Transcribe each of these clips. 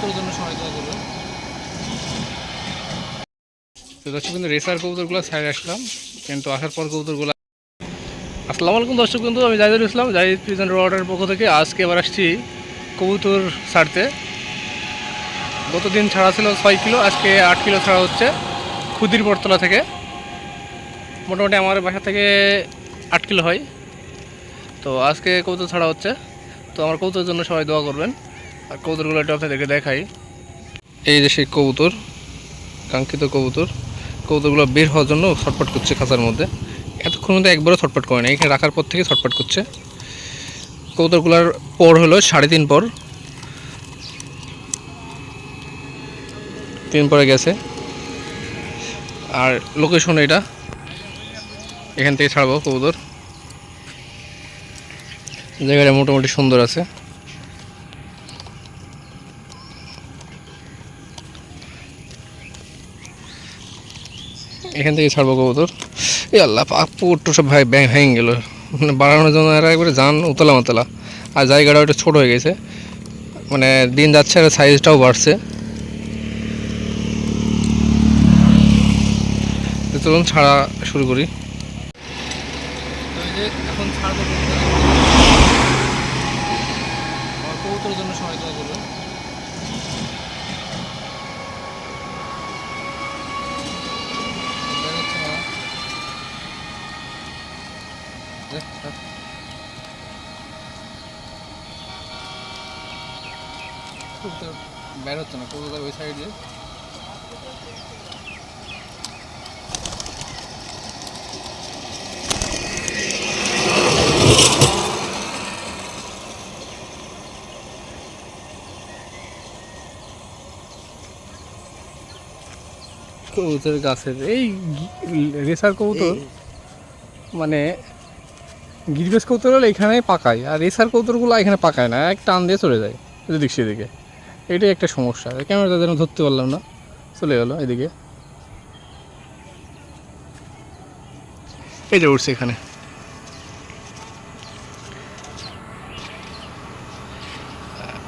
কবুতরের জন্য দেওয়া যাবে। তো দর্শক কিন্তু রেসার কবুতরগুলো সাইড আসলাম। কিন্তু আসার পর কবুতরগুলো আসসালামু আলাইকুম দর্শক কিন্তু আমি জাহিদুল ইসলাম, জাহিদ প্রিজন রোডের পক্ষ থেকে আজকে এবার আসছি কবুতর ছাড়তে। গতদিন ছাড়া ছিল ছয় কিলো, আজকে আট কিলো ছাড়া হচ্ছে ক্ষুদির বটতলা থেকে। মোটামুটি আমার বাসা থেকে আট কিলো হয়। তো আজকে কবুতর ছাড়া হচ্ছে। তো আমার কবুতরের জন্য সবাই দোয়া করবেন। আর কবুতরগুলো একটু আপনাদেরকে দেখাই। এই যে সেই কবুতর, কাঙ্ক্ষিত কবুতর। কবুতরগুলো বের হওয়ার জন্য ছটফট করছে খাঁচার মধ্যে। এতক্ষণ মধ্যে একবারও ছটফট করে না এখানে রাখার পর থেকে ছটফট করছে। কবুতরগুলোর পর হলো সাড়ে তিন পর। তিন পরে গেছে। আর লোকেশন এটা। এখান থেকে ছাড়বো কবুতর। জায়গাটা মোটামুটি সুন্দর আছে। এখান থেকে ছাড়বো কবুতর। এই আল্লাহ পুকুরটা সব ভাই ব্যাং ভেঙে গেলো। মানে বাড়ানোর জন্য এরা একবারে যান, উতলা মাতলা। আর জায়গাটা একটু ছোটো হয়ে গেছে। মানে দিন যাচ্ছে আর সাইজটাও বাড়ছে। চলুন ছাড়া শুরু করি। যাবে বের হচ্ছে না কবুতর ওই সাইডে কবুতর? গাছের এই। রেসার কবুতর মানে গিরবেস কবুতর হলে এখানে পাকায়, আর রেসার কবুতরগুলো এখানে পাকায় না, এক টান দিয়ে চলে যায় এদিক সেদিকে। এটাই একটা সমস্যা। ক্যামেরাটা যেন ধরতে পারলাম না। চলে গেলো এদিকে। এই যে উঠছে এখানে।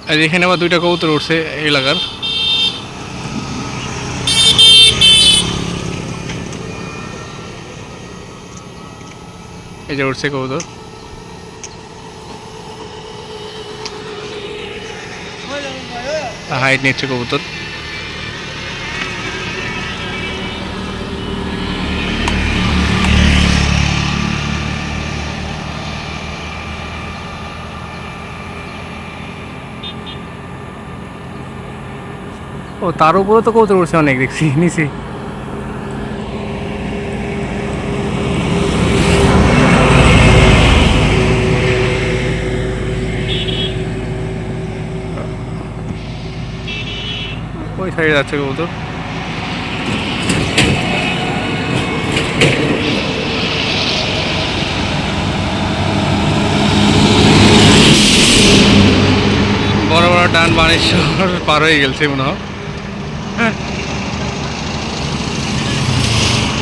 আর এখানে আবার দুইটা কবুতর উঠছে এলাকার। এই যে উঠছে কবুতর। হাইট নিচ্ছে কবুতর। ও, তার উপরে তো কবুতর উঠছে অনেক দেখছি, নিচে। ওই সাইডে যাচ্ছে কবুতর। বড় বড় ডান বানেশ্বর পার হয়ে গেছে মনে হয়। হ্যাঁ।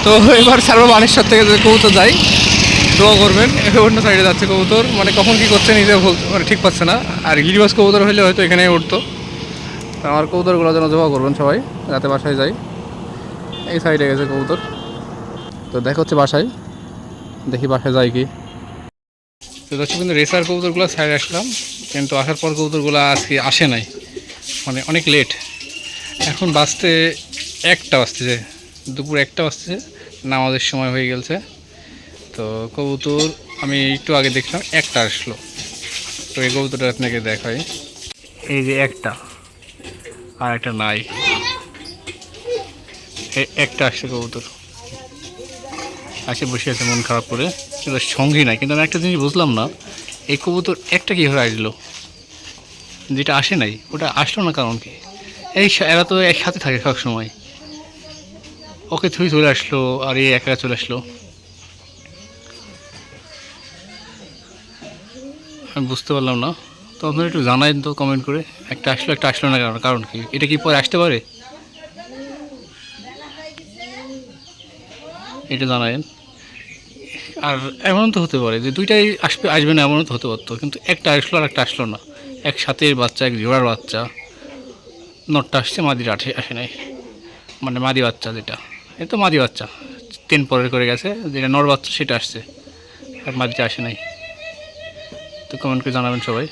তো এবার ছাড়বো বানেশ্বর থেকে কবুতর যাই দোয়া করবেন। অন্য সাইডে যাচ্ছে কবুতর। মানে কখন কি করছে নিজে বলতে মানে ঠিক পাচ্ছে না। আর গিরিবাস কবুতর হলে হয়তো এখানে উঠতো। আমার কবুতরগুলো যেন জমা করবেন সবাই, যাতে বাসায় যাই। এই সাইডে গেছে কবুতর। তো দেখা হচ্ছে বাসায়। দেখি বাসায় যাই কি। তো দর্শক কিন্তু রেসার কবুতরগুলো সাইডে আসলাম। কিন্তু আসার পর কবুতরগুলো আজকে আসে নাই। মানে অনেক লেট এখন বাঁচতে একটা বাজতেছে। দুপুর একটা বাজতেছে। নামাজের সময় হয়ে গেছে তো কবুতর আমি একটু আগে দেখলাম, একটা আসলো। তো এই কবুতরটা আপনাকে দেখাই। এই যে একটা। আর একটা নাই। একটা আসছে কবুতর। আসে বসে আছে, মন খারাপ করে। কিন্তু সঙ্গী নাই, কিন্তু আমি একটা জিনিস বুঝলাম না, এই কবুতর একটা কীভাবে আসলো? যেটা আসে নাই, ওটা আসলো না কারণ কি? এই এরা তো একসাথে থাকে সব সময় ওকে থুই চলে আসলো, আর এই একা চলে আসলো। আমি বুঝতে পারলাম না। তো আপনারা একটু জানাইন তো কমেন্ট করে। একটা আসলো একটা আসলো না কারণ কারণ কি? এটা কি পরে আসতে পারে? এটা জানাইন। আর এমন তো হতে পারে যে দুইটাই আসবে আসবে না, এমনও তো হতে পারতো। কিন্তু একটা আসলো আর একটা আসলো না। একসাথে বাচ্চা, এক জোড়ার বাচ্চা। নটটা আসছে মাদিটা আসে আসে নাই। মানে মাদি বাচ্চা যেটা। এ তো মাদি বাচ্চা। তিন পরের করে গেছে, যেটা নর বাচ্চা, সেটা আসছে। আর মাদিটা আসে নাই। তো কমেন্ট করে জানাবেন সবাই।